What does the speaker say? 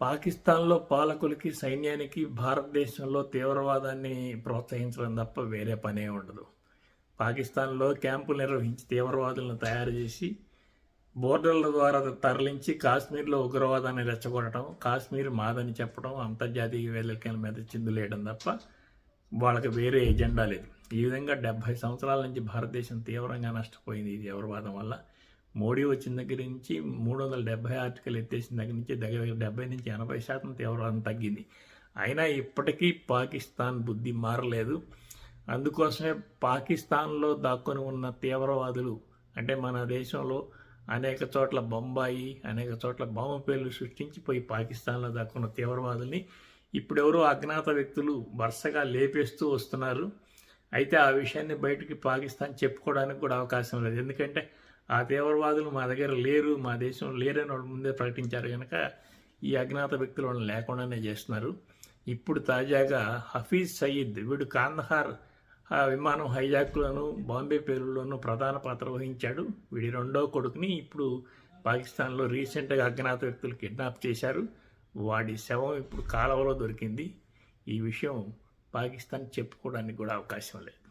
పాకిస్తాన్లో పాలకులకి సైన్యానికి భారతదేశంలో తీవ్రవాదాన్ని ప్రోత్సహించడం తప్ప వేరే పనే ఉండదు. పాకిస్తాన్లో క్యాంపులు నిర్వహించి తీవ్రవాదులను తయారు చేసి బోర్డర్ల ద్వారా తరలించి కాశ్మీర్లో ఉగ్రవాదాన్ని రెచ్చగొట్టడం కాశ్మీర్ మాదని చెప్పడం అంతర్జాతీయ వేదికల మీద చిందులేయడం తప్ప వాళ్ళకి వేరే ఎజెండా లేదు. ఈ విధంగా డెబ్భై సంవత్సరాల నుంచి భారతదేశం తీవ్రంగా నష్టపోయింది ఈ తీవ్రవాదం వల్ల. మోడీ వచ్చిన దగ్గర నుంచి మూడు వందల డెబ్బై ఆర్టికల్ ఎత్తేసిన దగ్గర నుంచి దగ్గర దగ్గర డెబ్బై నుంచి ఎనభై శాతం తీవ్రవాదం తగ్గింది. అయినా ఇప్పటికీ పాకిస్తాన్ బుద్ధి మారలేదు. అందుకోసమే పాకిస్తాన్లో దాక్కొని ఉన్న తీవ్రవాదులు అంటే మన దేశంలో అనేక చోట్ల బొంబాయి అనేక చోట్ల బాంబు పేర్లు సృష్టించి పోయి పాకిస్తాన్లో దాక్కున్న తీవ్రవాదుల్ని ఇప్పుడెవరో అజ్ఞాత వ్యక్తులు వరుసగా లేపేస్తూ వస్తున్నారు. అయితే ఆ విషయాన్ని బయటికి పాకిస్తాన్ చెప్పుకోవడానికి కూడా అవకాశం లేదు. ఎందుకంటే ఆ తీవ్రవాదులు మా దగ్గర లేరు మా దేశం లేరని వాళ్ళు ముందే ప్రకటించారు. కనుక ఈ అజ్ఞాత వ్యక్తులు వాళ్ళని లేకుండానే చేస్తున్నారు. ఇప్పుడు తాజాగా హఫీజ్ సయీద్ వీడు కాందహార్ ఆ విమానం హైజాక్లోను బాంబే పేరులోనూ ప్రధాన పాత్ర వహించాడు. వీడి రెండో కొడుకుని ఇప్పుడు పాకిస్తాన్లో రీసెంట్గా అజ్ఞాత వ్యక్తులు కిడ్నాప్ చేశారు. వాడి శవం ఇప్పుడు కాలువలో దొరికింది. ఈ విషయం పాకిస్తాన్ చెప్పుకోవడానికి కూడా అవకాశం లేదు.